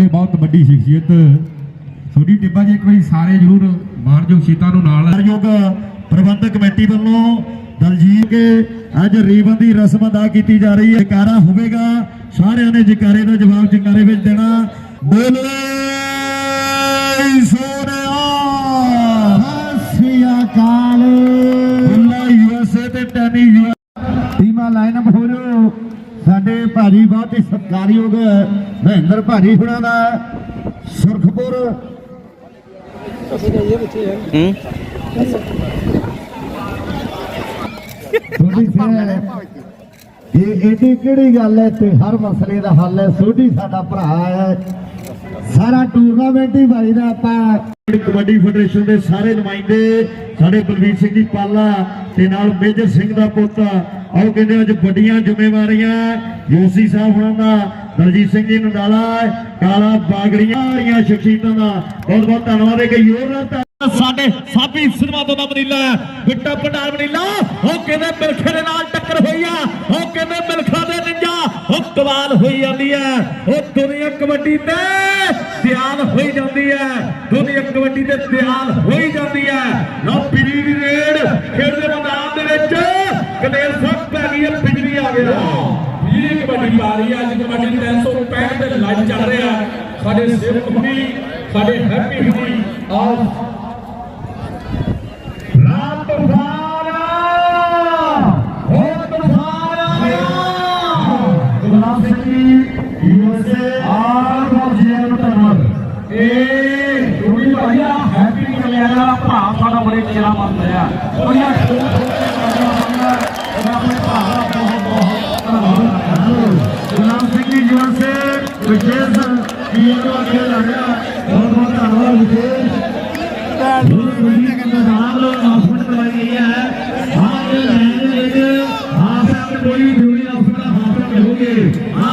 ਗਏ ਬਹੁਤ ਵੱਡੀ ਸ਼ਖਸੀਅਤ। ਛੋਟੀ ਟਿੱਬਾ ਜੀ ਇੱਕ ਵਾਰੀ ਸਾਰੇ ਜ਼ਰੂਰ ਮਾਣਯੋਗ ਸ਼ੀਤਾਂ ਨੂੰ ਨਾਲ ਯੋਗ ਪ੍ਰਬੰਧਕ ਕਮੇਟੀ ਵੱਲੋਂ ਦਲਜੀਤ ਕੇ ਅੱਜ ਰੀਬਨ ਦੀ ਰਸਮ ਅਦਾ ਕੀਤੀ ਜਾ ਰਹੀ ਹੈ। ਜਕਾਰਾ ਹੋਵੇਗਾ। ਸਾਰਿਆਂ ਨੇ ਜਕਾਰੇ ਦਾ ਜਵਾਬ ਜਕਾਰੇ ਵਿੱਚ ਦੇਣਾ। ਬੋਲੇ ਸੋਨਿਆ ਹਸਿਆ ਕਾਲ ਬੁੱਲਾ ਯੂਐਸਏ ਤੇ ਟੈਨੀ ਯੂ ਟੀਮਾਂ ਲਾਈਨਅਪ ਹੋ ਜਾਓ ਸਾਡੇ ਭਾਜੀ ਬਹੁਤ ਹੀ ਸਤਿਕਾਰਯੋਗ ਮਹਿੰਦਰ ਭਾਜੀ ਹੁਣਾਂ ਦਾ ਸੁਰਖਪੁਰ। ਥੋੜੀ ਇਹ ਇਹਦੀ ਕਿਹੜੀ ਗੱਲ ਹੈ ਤੇ ਹਰ ਮਸਲੇ ਦਾ ਹੱਲ ਹੈ? ਸੋਢੀ ਸਾਡਾ ਭਰਾ ਹੈ। ਟੂਰਨਾਮੈਂਟ ਹੀ ਭਾਈ ਦਾ ਆਪਾਂ। ਕਬੱਡੀ ਫੈਡਰੇਸ਼ਨ ਦੇ ਸਾਰੇ ਨੁਮਾਇੰਦੇ ਸਾਡੇ ਬਲਵੀਰ ਸਿੰਘ ਜੀ ਪਾਲਾ ਤੇ ਨਾਲ ਮੇਜਰ ਸਿੰਘ ਦਾ ਪੁੱਤ ਆਓ ਕਹਿੰਦੇ ਅੱਜ ਵੱਡੀਆਂ ਜ਼ਿੰਮੇਵਾਰੀਆਂ। ਯੋਸੀ ਸਾਹਿਬ ਹੁਣਾਂ ਦਾ ਦਲਜੀਤ ਸਿੰਘ ਜੀ ਨੰਦਾਲਾ ਕਾਲਾ ਬਾਗੜੀਆਂ ਵਾਲੀਆਂ ਸ਼ਖਸੀਅਤਾਂ ਦਾ। ਬਹੁਤ ਬਹੁਤ ਧੰਨਵਾਦ ਹੈ ਕਿ ਯੋਰ ਸਾਡੇ ਸਾਬੀ ਸਿਨੇਮਾ ਤੋਂ ਦਾ ਮਨੀਲਾ ਬਿੱਟਾ ਭੰਡਾਰ ਮਨੀਲਾ ਉਹ ਕਹਿੰਦੇ ਮਿਲਖੇ ਦੇ ਨਾਲ ਟੱਕਰ ਹੋਈ ਆ ਉਹ ਕਹਿੰਦੇ ਮਿਲਖਾ ਦੇ ਨਿੰਜਾ ਉਹ ਕਮਾਲ ਹੋਈ ਜਾਂਦੀ ਹੈ। ਉਹ ਦੁਨੀਆ ਕਬੱਡੀ ਤੇ ਧਿਆਨ ਹੋਈ ਜਾਂਦੀ ਹੈ। ਦੁਨੀਆ ਕਬੱਡੀ ਤੇ ਧਿਆਨ ਹੋਈ ਜਾਂਦੀ ਹੈ। ਲੋ ਪੀਰੀ ਦੀ ਰੇਡ ਖੇਡ ਦੇ ਮੈਦਾਨ ਦੇ ਵਿੱਚ। ਕਲੇਰ ਸਭ ਪੈ ਗਈ ਹੈ ਬਿਜਲੀ ਆ ਗਿਆ। ਇਹ ਕਬੱਡੀ ਪਾ ਰਹੀ ਹੈ। ਅੱਜ ਕਬੱਡੀ 365 ਦੇ ਲਾਈਵ ਚੱਲ ਰਿਹਾ। ਸਾਡੇ ਸੇਵਕ ਹੁਣੀ ਸਾਡੇ ਹੈਪੀ ਹੁਣੀ, ਆਹ ਧੰਨਵਾਦ। ਇਹ ਰੂਬੀ ਭਾਈਆ ਹੈਪੀ ਕਲਿਆਣਾ ਭਰਾ ਸਾਡਾ ਬੜੇ ਚਿਹਰਾ ਮੰਨ ਰਿਹਾ ਬੜੀਆਂ ਖੂਬ ਖੂਬ ਕੇ ਕਰਦਾ ਬੰਦਾ ਉਹਦਾ ਆਪਣੇ ਭਰਾ ਦਾ ਬਹੁਤ ਬਹੁਤ ਧੰਨਵਾਦ। ਗੁਲਾਮ ਸਿੰਘ ਜੀ ਯੂਐਸਏ ਵਿਸ਼ੇਸ਼ ਟੀਮ ਨੂੰ ਅੱਗੇ ਲੜਿਆ ਬਹੁਤ ਬਹੁਤ ਧੰਨਵਾਦ ਵਿਸ਼ੇਸ਼। ਬਹੁਤ ਵਧੀਆ ਕਹਿੰਦਾ ਨਾਮ ਲੋ ਅਨਾਉਂਸਮੈਂਟ ਕਰਵਾਈ ਗਈ ਹੈ ਆਹ ਇਹ ਲੈਣ ਦੇ ਵਿੱਚ ਆਹ ਸਭ ਕੋਈ ਜ਼ਰੂਰੀ ਅਨਾਉਂਸਮੈਂਟ ਹਾਸਲ ਕਰੋਗੇ ਆਹ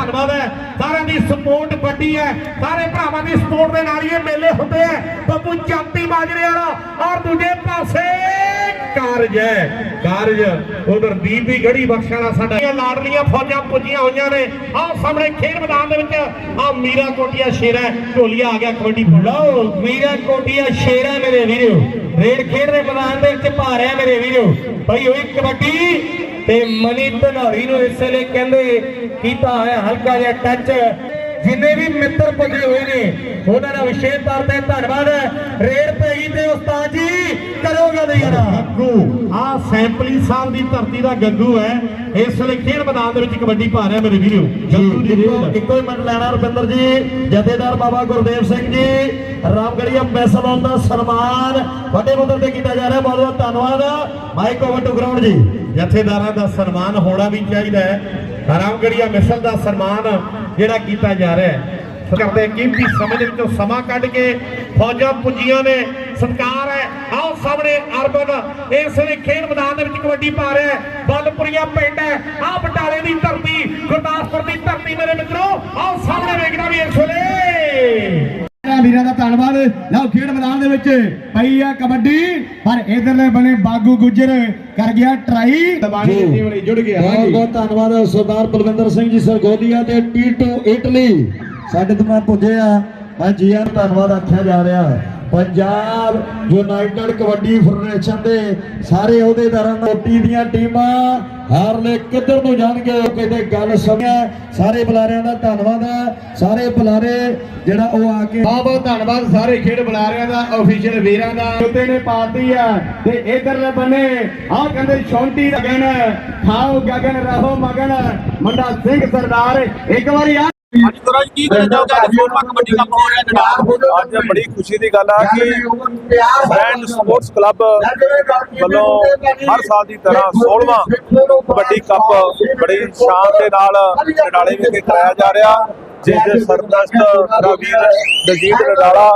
ਧੰਨਵਾਦ ਹੈ। ਸਾਰਿਆਂ ਦੀ ਸਪੋਰਟ ਵੱਡੀ ਹੈ। ਸਾਰੇ ਭਰਾਵਾਂ ਦੀ ਸਪੋਰਟ ਦੇ ਨਾਲ ਹੀ ਇਹ ਮੇਲੇ ਹੁੰਦੇ ਆ ਬੱਬੂ ਚਾਂਤੀ ਮਾਜਰੇ ਵਾਲਾ ਔਰ ਦੂਜੇ ਪਾਸੇ ਕਾਰਜ ਹੈ। ਕਾਰਜ ਉਧਰ ਦੀਪ ਦੀ ਗੜੀ ਬਖਸ਼ ਵਾਲਾ ਸਾਡਾ। ਲਾਡਲੀਆਂ ਫੌਜਾਂ ਪੁੱਜੀਆਂ ਹੋਈਆਂ ਨੇ। ਆਹ ਸਾਹਮਣੇ ਖੇਡ ਮੈਦਾਨ ਦੇ ਵਿੱਚ ਆ ਮੀਰਾ ਕੋਟੀਆ ਸ਼ੇਰਾ ਢੋਲੀਆ ਆ ਗਿਆ ਕਬੱਡੀ ਲਓ, ਮੀਰਾ ਕੋਟੀਆ ਸ਼ੇਰਾ ਮੇਰੇ ਵੀਰੋ। ਰੇਡ ਖੇਡ ਦੇ ਮੈਦਾਨ ਦੇ ਵਿੱਚ ਭਾਰਿਆ ਮੇਰੇ ਵੀਰੋ। ਭਾਈ ਹੋਈ ਕਬੱਡੀ ਤੇ ਮਨੀ ਧਨੌਰੀ ਨੂੰ ਇਸ ਵੇਲੇ ਕਹਿੰਦੇ ਕੀਤਾ ਹੋਇਆ ਹਲਕਾ ਜਿਹਾ ਟੱਚ ਜਿੰਨੇ ਵੀ ਮਿੱਤਰ ਪੁੱਜੇ ਹੋਏ ਨੇ ਉਹਨਾਂ ਦਾ ਵਿਸ਼ੇਸ਼ ਤੌਰ ਤੇ ਧੰਨਵਾਦ। ਰੇਡ ਪਈ ਤੇ ਉਸਤਾਦ ਜੀ ਕਰੋਗਾ ਦੇ ਯਾਰ ਗੱਗੂ ਆ ਸੈਂਪਲੀ ਸਾਹਿਬ ਦੀ ਧਰਤੀ ਦਾ ਗੱਗੂ ਹੈ। ਇਸ ਵੇਲੇ ਖੇਡ ਮੈਦਾਨ ਦੇ ਵਿੱਚ ਕਬੱਡੀ ਪਾ ਰਿਹਾ ਮੇਰੇ ਵੀਰੋ। ਗੱਗੂ ਦੀ ਰੇਡ। ਇੱਕੋ ਹੀ ਮਿੰਟ ਲੈਣਾ ਰੁਪਿੰਦਰ ਜੀ ਜਥੇਦਾਰ ਬਾਬਾ ਗੁਰਦੇਵ ਸਿੰਘ ਜੀ ਰਾਮਗੜੀਆ ਮੈਸਲੋਨ ਦਾ ਸਨਮਾਨ ਵੱਡੇ ਪੱਧਰ ਤੇ ਕੀਤਾ ਜਾ ਰਿਹਾ ਬਹੁਤ ਬਹੁਤ ਧੰਨਵਾਦ। ਮਾਈਕ ਓਵਰ ਟੂ ਗਰਾਊਂਡ ਜੀ। ਜਥੇਦਾਰਾਂ ਦਾ ਸਨਮਾਨ ਹੋਣਾ ਵੀ ਚਾਹੀਦਾ ਹੈ। ਰਾਮਗੜੀਆ ਮਿਸਲ ਦਾ ਸਨਮਾਨ ਜਿਹੜਾ ਕੀਤਾ ਜਾ ਰਿਹਾ ਹੈ। ਕਰਦੇ ਕੀਮਤੀ ਸਮੇਂ ਦੇ ਵਿੱਚੋਂ ਸਮਾਂ ਕੱਢ ਕੇ ਫੌਜਾਂ ਪੁੱਜੀਆਂ ਨੇ। ਸਤਕਾਰ ਹੈ ਆਓ ਸਾਹਮਣੇ ਅਰਬਨ, ਇਸ ਵੇਲੇ ਖੇਡ ਮੈਦਾਨ ਦੇ ਵਿੱਚ ਕਬੱਡੀ ਪਾ ਰਿਹਾ ਹੈ। ਬਲਪੁਰੀਆ ਪਿੰਡ ਹੈ, ਆਹ ਬਟਾਲੇ ਦੀ ਧਰਤੀ, ਗੁਰਦਾਸਪੁਰ ਦੀ ਧਰਤੀ ਮੇਰੇ ਮਿੱਤਰੋ ਆਓ ਸਾਹਮਣੇ ਵੇਖਣਾ ਵੀ ਇਸ ਵੇਲੇ। ਵੀਰਾਂ ਦਾ ਧੰਨਵਾਦ। ਲਓ ਖੇਡ ਮੈਦਾਨ ਦੇ ਵਿੱਚ ਪਈ ਆ ਕਬੱਡੀ ਪਰ ਇਧਰਲੇ ਬਣੇ ਬਾਗੂ ਗੁੱਜਰ ਕਰ ਗਿਆ ਟਰਾਈ। ਦਬਾਣੀ ਦੀ ਵਾਲੀ ਜੁੜ ਗਿਆ ਬਹੁਤ ਬਹੁਤ ਧੰਨਵਾਦ ਸਰਦਾਰ ਬਲਵਿੰਦਰ ਸਿੰਘ ਜੀ ਸਰਗੋਦੀਆ ਤੇ ਟੀਟੂ ਇਟਲੀ ਸਾਡੇ ਤੋਂ ਮੈਂ ਪੁੱਜੇ ਆ। ਮੈਂ ਜੀ ਆਇਆਂ ਨੂੰ ਧੰਨਵਾਦ ਆਖਿਆ ਜਾ ਰਿਹਾ। ਪੰਜਾਬ ਯੂਨਾਈਟਿਡ ਕਬੱਡੀ ਫੈਡਰੇਸ਼ਨ ਦੇ ਸਾਰੇ ਅਹੁਦੇਦਾਰਾਂ ਦੀਆਂ ਟੀਮਾਂ ਹਾਰਲੇ ਕਿੱਧਰ ਨੂੰ ਜਾਣਗੇ ਕਿਤੇ ਗੱਲ ਸੁਣਿਆ ਸਾਰੇ ਬੁਲਾਰਿਆਂ ਦਾ ਧੰਨਵਾਦ ਹੈ। ਸਾਰੇ ਬੁਲਾਰੇ ਜਿਹੜਾ ਉਹ ਆ ਕੇ ਬਹੁਤ ਬਹੁਤ ਧੰਨਵਾਦ। ਸਾਰੇ ਖੇਡ ਬੁਲਾਰਿਆਂ ਦਾ ਅਫੀਸ਼ੀਅਲ ਵੀਰਾਂ ਦਾ। ਉੱਤੇ ਨੇ ਪਾਤੀ ਆ ਤੇ ਇਧਰਲੇ ਬੰਨੇ ਆਹ ਕਹਿੰਦੇ ਛੌਂਟੀ ਗਗਨ, ਖਾਓ ਗਗਨ, ਰਹੋ ਮਗਨ। ਮੁੰਡਾ ਸਿੰਘ ਸਰਦਾਰ, ਇੱਕ ਵਾਰੀ ਆ ਅੱਜ ਤਰ੍ਹਾਂ ਕੀ ਕਹਿਣਾ ਚਾਹੋਗੇ ਕਬੱਡੀ ਕੱਪ ਹੋ ਰਿਹਾ ਜਨਾਬ ਅੱਜ ਬੜੀ ਖੁਸ਼ੀ ਦੀ ਗੱਲ ਆ ਕਿ ਫਰੈਂਡ ਸਪੋਰਟਸ ਕਲੱਬ ਵੱਲੋਂ ਹਰ ਸਾਲ ਦੀ ਤਰ੍ਹਾਂ 16ਵਾਂ ਕਬੱਡੀ ਕੱਪ ਬੜੀ ਸ਼ਾਨ ਦੇ ਨਾਲ ਨਡਾਲੇ ਵਿਖੇ ਕਰਾਇਆ ਜਾ ਰਿਹਾ। ਜਿਸ ਦੇ ਸਰਪ੍ਰਸਤ ਰਵੀਰ ਦਲਜੀਤ ਨਡਾਲਾ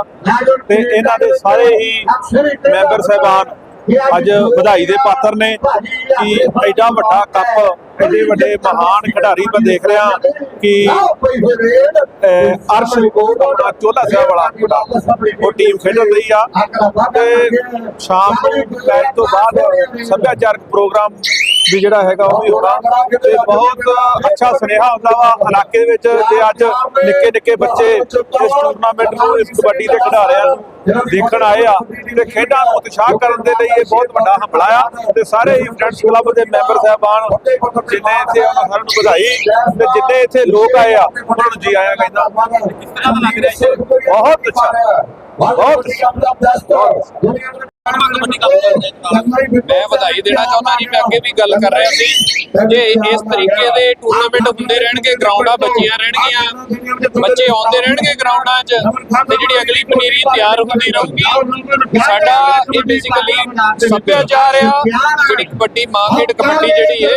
ਤੇ ਇਹਨਾਂ ਦੇ ਸਾਰੇ ਹੀ ਮੈਂਬਰ ਸਹਿਬਾਨ ਅੱਜ ਵਧਾਈ ਦੇ ਪਾਤਰ ਨੇ ਕਿ ਐਡਾ ਵੱਡਾ ਕੱਪ ਐਡੇ ਵੱਡੇ ਮਹਾਨ ਖਿਡਾਰੀ ਮੈਂ ਦੇਖ ਰਿਹਾ ਕਿ ਅਰਸ਼ ਆਪਣਾ ਚੋਲਾ ਸਾਹਿਬ ਵਾਲਾ ਉਹ ਟੀਮ ਖੇਡਣ ਰਹੀ ਆ। ਤੇ ਸ਼ਾਮ ਨੂੰ ਮੈਚ ਤੋਂ ਬਾਅਦ ਸੱਭਿਆਚਾਰਕ ਪ੍ਰੋਗਰਾਮ ਵੀ ਜਿਹੜਾ ਹੈਗਾ ਉਹ ਵੀ ਹੋਣਾ। ਤੇ ਬਹੁਤ ਅੱਛਾ ਸੁਨੇਹਾ ਹੁੰਦਾ ਵਾ ਇਲਾਕੇ ਦੇ ਵਿੱਚ ਤੇ ਅੱਜ ਨਿੱਕੇ ਨਿੱਕੇ ਬੱਚੇ ਇਸ ਟੂਰਨਾਮੈਂਟ ਨੂੰ, ਇਸ ਕਬੱਡੀ ਦੇ ਖਿਡਾਰੀਆਂ ਨੂੰ ਦੇਖਣ ਆਏ ਆ ਤੇ ਖੇਡਾਂ ਨੂੰ ਉਤਸ਼ਾਹ ਕਰਨ ਦੇ ਲਈ ਇਹ ਬਹੁਤ ਵੱਡਾ ਹੰਬਲਾ ਆ। ਤੇ ਸਾਰੇ ਹੀ ਫਰੈਂਡਸ ਕਲੱਬ ਦੇ ਮੈਂਬਰ ਸਾਹਿਬਾਨ ਜਿੰਨੇ ਇੱਥੇ ਉਹਨਾਂ ਸਾਰਿਆਂ ਨੂੰ ਵਧਾਈ ਤੇ ਜਿੰਨੇ ਇੱਥੇ ਲੋਕ ਆਏ ਆ, ਉਹਨਾਂ ਨੂੰ ਜੀ ਆਇਆ ਕਹਿੰਦਾ। ਕਿਸ ਤਰ੍ਹਾਂ ਦਾ ਲੱਗ ਰਿਹਾ ਬਹੁਤ ਅੱਛਾ। ਬਹੁਤ ਮੈਂ ਵਧਾਈ ਦੇਣਾ ਚਾਹੁੰਦਾ ਜੀ, ਮੈਂ ਅੱਗੇ ਵੀ ਗੱਲ ਕਰ ਰਿਹਾ ਸੀ। ਜੇ ਇਸ ਤਰੀਕੇ ਦੇ ਟੂਰਨਾਮੈਂਟ ਹੁੰਦੇ ਰਹਿਣਗੇ ਗਰਾਊਂਡਾਂ ਬੱਚੀਆਂ ਰਹਿਣਗੀਆਂ, ਬੱਚੇ ਆਉਂਦੇ ਰਹਿਣਗੇ ਗਰਾਊਂਡਾਂ 'ਚ, ਤੇ ਜਿਹੜੀ ਅਗਲੀ ਪਨੀਰੀ ਤਿਆਰ ਹੁੰਦੀ ਰਹੂਗੀ ਸਾਡਾ ਇਹ ਬੇਸਿਕਲੀ ਸੱਭਿਆਚਾਰ ਆ, ਜਿਹੜੀ ਕਬੱਡੀ ਮਾਂ ਕਬੱਡੀ ਜਿਹੜੀ ਹੈ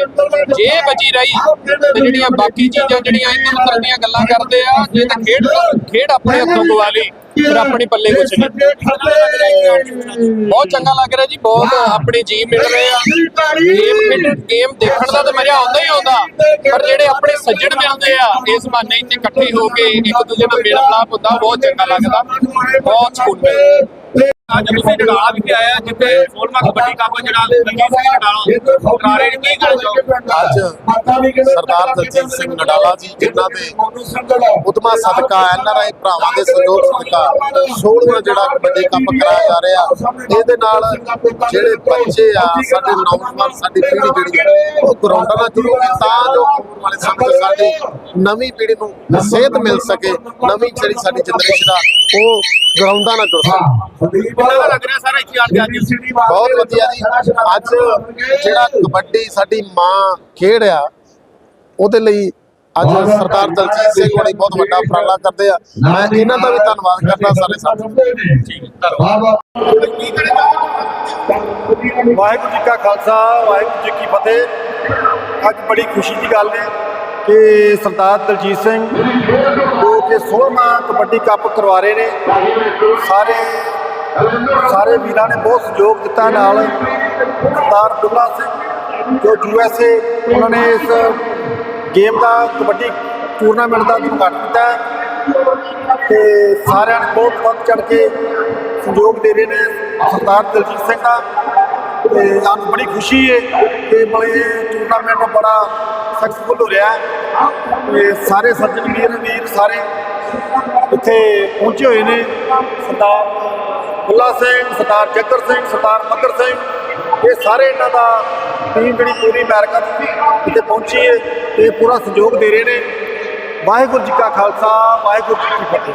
ਜੇ ਬਚੀ ਰਹੀ, ਤੇ ਜਿਹੜੀਆਂ ਬਾਕੀ ਚੀਜ਼ਾਂ ਜਿਹੜੀਆਂ ਇੱਧਰ ਉੱਧਰ ਦੀਆਂ ਗੱਲਾਂ ਕਰਦੇ ਆ, ਜੇ ਤਾਂ ਖੇਡ ਖੇਡ ਆਪਣੇ ਹੱਥੋਂ ਗਵਾ ਲਈ। ਫਿਰ ਆਪਣੀ ਪੱਲੇ ਕੁਛ ਨਹੀਂ। ਬਹੁਤ ਚੰਗਾ ਲੱਗ ਰਿਹਾ ਜੀ ਬਹੁਤ ਆਪਣੇ ਜੀ ਮਿਲ ਰਹੇ ਆ। ਗੇਮ ਗੇਮ ਦੇਖਣ ਦਾ ਤਾਂ ਮਜ਼ਾ ਆਉਂਦਾ ਹੀ ਆਉਂਦਾ। ਪਰ ਜਿਹੜੇ ਆਪਣੇ ਸੱਜਣ ਮਿਲਦੇ ਆ ਇਸ ਬਹਾਨੇ ਇੱਥੇ ਇਕੱਠੇ ਹੋ ਕੇ ਇੱਕ ਦੂਜੇ ਨਾਲ ਮੇਲ ਮਿਲਾਪ ਹੁੰਦਾ ਬਹੁਤ ਚੰਗਾ ਲੱਗਦਾ। ਬਹੁਤ ਸਕੂਨ ਮਿਲਦਾ। ਅੱਜ ਤੁਸੀਂ ਜਗਾਲਾ ਵਿਖੇ ਆਇਆ ਜਿੱਥੇ 16ਵਾਂ ਕਬੱਡੀ ਕੱਪ ਜਿਹੜਾ ਰਣਜੀਤ ਸਿੰਘ ਜਗਾਲਾ ਕਰਾਰੇ ਨੇ। ਕੀ ਗੱਲ ਜੋ ਅੱਜ ਸਰਦਾਰ ਦਲਜੀਤ ਸਿੰਘ ਨਡਾਲਾ ਜੀ ਜਿਨ੍ਹਾਂ ਦੇ ਉਦਮਾ ਸਦਕਾ ਐਨਆਰਆਈ ਭਰਾਵਾਂ ਦੇ ਸਹਿਯੋਗ ਸਦਕਾ 16ਵਾਂ ਜਿਹੜਾ ਕਬੱਡੀ ਕੱਪ ਕਰਾਇਆ ਜਾ ਰਿਹਾ ਇਹਦੇ ਨਾਲ ਜਿਹੜੇ ਬੱਚੇ ਆ ਸਾਡੇ ਨੌਜਵਾਨ ਸਾਡੀ ਪੀੜ੍ਹੀ ਜਿਹੜੀ ਉਹ ਗਰਾਊਂਡਾਂ ਨਾਲ ਜੁੜੂਗੀ ਤਾਂ ਜੋ ਆਉਣ ਵਾਲੇ ਸਮੇਂ 'ਚ ਸਾਡੀ ਨਵੀਂ ਪੀੜ੍ਹੀ ਨੂੰ ਸੇਧ ਮਿਲ ਸਕੇ ਨਵੀਂ ਜਿਹੜੀ ਸਾਡੀ ਜਨਰੇਸ਼ਨ ਆ ਉਹ ਗਰਾਊਂਡਾਂ ਨਾਲ ਜੁੜ ਸਕੇ ਕਿੰਨਾ ਦਾ ਲੱਗ ਰਿਹਾ ਸਾਰਾ ਇੱਥੇ ਆ ਕੇ। ਅੱਜ ਬਹੁਤ ਵਧੀਆ ਜੀ। ਅੱਜ ਜਿਹੜਾ ਕਬੱਡੀ ਸਾਡੀ ਮਾਂ ਖੇਡ ਆ ਉਹਦੇ ਲਈ ਅੱਜ ਸਰਦਾਰ ਦਲਜੀਤ ਸਿੰਘ ਹੋਣੀ ਬਹੁਤ ਵੱਡਾ ਉਪਰਾਲਾ ਕਰਦੇ ਆ। ਮੈਂ ਇਹਨਾਂ ਦਾ ਵੀ ਧੰਨਵਾਦ ਕਰਦਾ ਸਾਰੇ ਸਾਥੀ। ਵਾਹਿਗੁਰੂ ਜੀ ਕਾ ਖਾਲਸਾ ਵਾਹਿਗੁਰੂ ਜੀ ਕੀ ਫਤਿਹ। ਅੱਜ ਬੜੀ ਖੁਸ਼ੀ ਦੀ ਗੱਲ ਹੈ ਕਿ ਸਰਦਾਰ ਦਲਜੀਤ ਸਿੰਘ ਜੋ 16ਵਾਂ ਕਬੱਡੀ ਕੱਪ ਕਰਵਾ ਰਹੇ ਨੇ। ਸਾਰੇ ਸਾਰੇ ਵੀਰਾਂ ਨੇ ਬਹੁਤ ਸਹਿਯੋਗ ਦਿੱਤਾ ਨਾਲ। ਸਰਦਾਰ ਦੁੱਲਾ ਸਿੰਘ, ਜੋ ਯੂਐਸਏ ਉਹਨਾਂ ਨੇ ਇਸ ਗੇਮ ਦਾ ਕਬੱਡੀ ਟੂਰਨਾਮੈਂਟ ਦਾ ਉਦਘਾਟਨ ਕੀਤਾ ਹੈ। ਤੇ ਸਾਰਿਆਂ ਨੇ ਬਹੁਤ ਵੱਧ ਚੜ ਕੇ ਸਹਿਯੋਗ ਦੇ ਰਹੇ ਨੇ ਸਰਦਾਰ ਦਲਜੀਤ ਸਿੰਘ ਦਾ। ਤੇ ਸਾਨੂੰ ਬੜੀ ਖੁਸ਼ੀ ਹੈ ਕਿ ਮਤਲਬ ਇਹ ਟੂਰਨਾਮੈਂਟ ਬੜਾ ਸਕਸੈਸਫੁਲ ਹੋ ਰਿਹਾ ਹੈ। ਤੇ ਸਾਰੇ ਸੱਜਣ ਵੀਰ ਵੀਰ, ਸਾਰੇ ਇੱਥੇ ਪਹੁੰਚੇ ਹੋਏ ਨੇ। ਸਰਦਾਰ ਬੁੱਲਾ ਸਿੰਘ, ਸਰਦਾਰ ਜੱਗਰ ਸਿੰਘ, ਸਰਦਾਰ ਮੱਗਰ ਸਿੰਘ, ਇਹ ਸਾਰੇ ਇਹਨਾਂ ਦਾ ਟੀਮ ਜਿਹੜੀ ਪੂਰੀ ਅਮਰੀਕਾ ਦੀ ਇੱਥੇ ਪਹੁੰਚੀ ਹੈ ਤੇ ਪੂਰਾ ਸਹਿਯੋਗ ਦੇ ਰਹੇ ਨੇ। ਵਾਹਿਗੁਰੂ ਜੀ ਕਾ ਖਾਲਸਾ, ਵਾਹਿਗੁਰੂ ਜੀ ਕੀ ਫਤਿਹ।